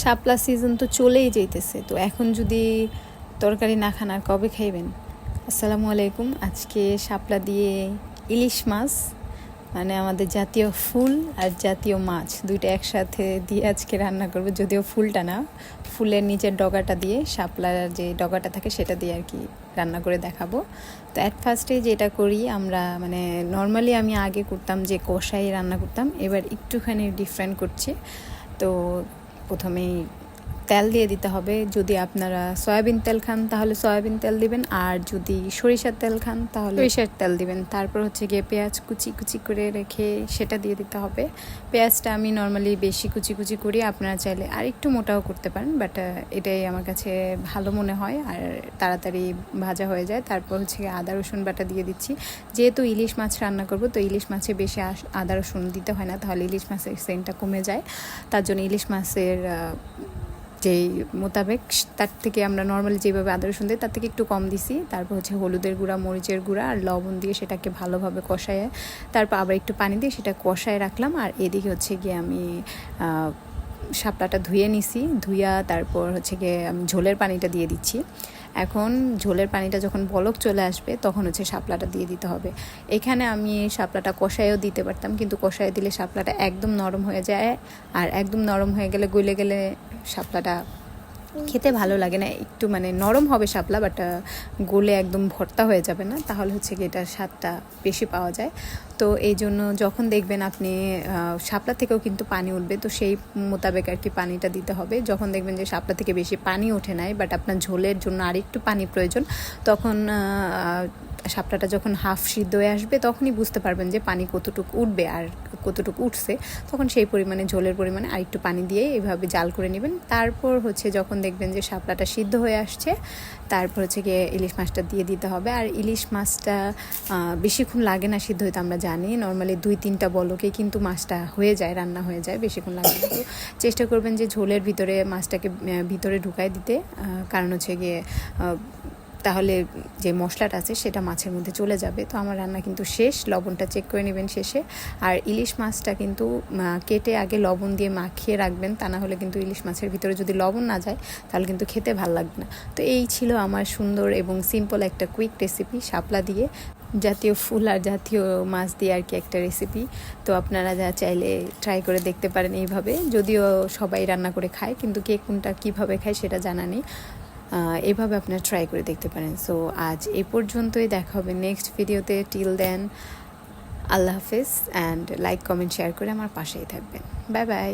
শাপলা season তো চলেই যাইতেছে। তো এখন যদি তরকারি না খান, আর কবে খাইবেন? আসসালামু আলাইকুম। আজকে শাপলা দিয়ে ইলিশ মাছ মানে আমাদের জাতীয় ফুল আর জাতীয় মাছ, দুইটা একসাথে দিয়ে আজকে রান্না করব। যদিও ফুলটা না, ফুলের নিচের ডগাটা দিয়ে, শাপলার যে ডগাটা থাকে সেটা দিয়ে আর কি রান্না করে দেখাবো। তো অ্যাট ফার্স্টে যেটা করি, আমরা মানে নর্মালি আমি আগে করতাম যে কষাই রান্না করতাম, এবার একটুখানি ডিফারেন্ট করছি। তো প্রথমেই তেল দিয়ে দিতে হবে। যদি আপনারা সয়াবিন তেল খান তাহলে সয়াবিন তেল দিবেন। আর যদি সরিষার তেল খান তাহলে সরিষার তেল দিবেন। তারপর হচ্ছে গিয়ে পেঁয়াজ কুচি কুচি করে রেখে সেটা দিয়ে দিতে হবে। পেঁয়াজটা আমি নর্মালি বেশি কুচি কুচি করি। আপনারা চাইলে আর একটু মোটাও করতে পারেন বাট এটাই আমার কাছে ভালো মনে হয়। আর তাড়াতাড়ি ভাজা হয়ে যায়। তারপর হচ্ছে গিয়ে আদা রসুন বাটা দিয়ে দিচ্ছি। যেহেতু ইলিশ মাছ রান্না করব তো ইলিশ মাছে বেশি আদা রসুন দিতে হয় না। তাহলে ইলিশ মাছের সেন্টটা কমে যায়। তার জন্য ইলিশ মাছের যেই মোতাবেক তার থেকে আমরা নর্মালি যেভাবে আদা রসুন দিই, তার থেকে একটু কম দিছি। তারপর হচ্ছে হলুদের গুঁড়া, মরিচের গুঁড়া আর লবণ দিয়ে সেটাকে ভালোভাবে কষায়, তারপর আবার একটু পানি দিয়ে সেটা কষায় রাখলাম। আর এদিকে হচ্ছে গিয়ে আমি শাপলাটা ধুয়ে নিছি, ধুইয়া তারপর হচ্ছে গিয়ে আমি ঝোলের পানিটা দিয়ে দিচ্ছি। এখন ঝোলের পানিটা যখন বলক চলে আসবে, তখন হচ্ছে শাপলাটা দিয়ে দিতে হবে। এখানে আমি শাপলাটা কষায়ও দিতে পারতাম, কিন্তু কষায় দিলে শাপলাটা একদম নরম হয়ে যায়। আর একদম নরম হয়ে গেলে, গলে গেলে শাপলাটা খেতে ভালো লাগে না। একটু মানে নরম হবে শাপলা বাট গোলে একদম ভর্তা হয়ে যাবে না। তাহলে হচ্ছে কি এটার স্বাদটা বেশি পাওয়া যায়। তো এই জন্য যখন দেখবেন আপনি শাপলা থেকেও কিন্তু পানি উঠবে, তো সেই মোতাবেক আর কি পানিটা দিতে হবে। যখন দেখবেন যে শাপলা থেকে বেশি পানি ওঠে নাই বাট আপনার ঝোলের জন্য আরেকটু পানি প্রয়োজন, তখন শাপলাটা যখন হাফ সিদ্ধ হয়ে আসবে, তখনই বুঝতে পারবেন যে পানি কতটুকু উঠবে আর কতটুকু উঠছে। তখন সেই পরিমাণে ঝোলের পরিমাণে আরেকটু পানি দিয়ে এইভাবে জাল করে নেবেন। তারপর হচ্ছে যখন দেখবেন যে শাপলাটা সিদ্ধ হয়ে আসছে, তারপর হচ্ছে গিয়ে ইলিশ মাছটা দিয়ে দিতে হবে। আর ইলিশ মাছটা বেশিক্ষণ লাগে না সিদ্ধ হইতে আমরা জানি। নর্মালি দুই তিনটা বলকে কিন্তু মাছটা হয়ে যায়, রান্না হয়ে যায়, বেশিক্ষণ লাগে না। তো চেষ্টা করবেন যে ঝোলের ভিতরে মাছটাকে ভিতরে ঢুকাই দিতে। কারণ হচ্ছে গিয়ে তাহলে যে মশলাটা আছে সেটা মাছের মধ্যে চলে যাবে। তো আমার রান্না কিন্তু শেষ, লবণটা চেক করে নেবেন শেষে। আর ইলিশ মাছটা কিন্তু কেটে আগে লবণ দিয়ে মাখিয়ে রাখবেন, তা না হলে কিন্তু ইলিশ মাছের ভিতরে যদি লবণ না যায়, তাহলে কিন্তু খেতে ভালো লাগবে না। তো এই ছিল আমার সুন্দর এবং সিম্পল একটা কুইক রেসিপি শাপলা দিয়ে, জাতীয় ফুল আর জাতীয় মাছ দিয়ে আর কি একটা রেসিপি তো আপনারা যা চাইলে ট্রাই করে দেখতে পারেন এইভাবে। যদিও সবাই রান্না করে খায়, কিন্তু কে কোনটা কীভাবে খায় সেটা জানা নেই। এভাবে আপনারা ট্রাই করে দেখতে পারেন। সো আজ এ পর্যন্তই দেখা হবে নেক্সট ভিডিওতে টিল দেন আল্লাহ হাফিজ অ্যান্ড লাইক কমেন্ট শেয়ার করে আমার পাশেই থাকবেন। Bye bye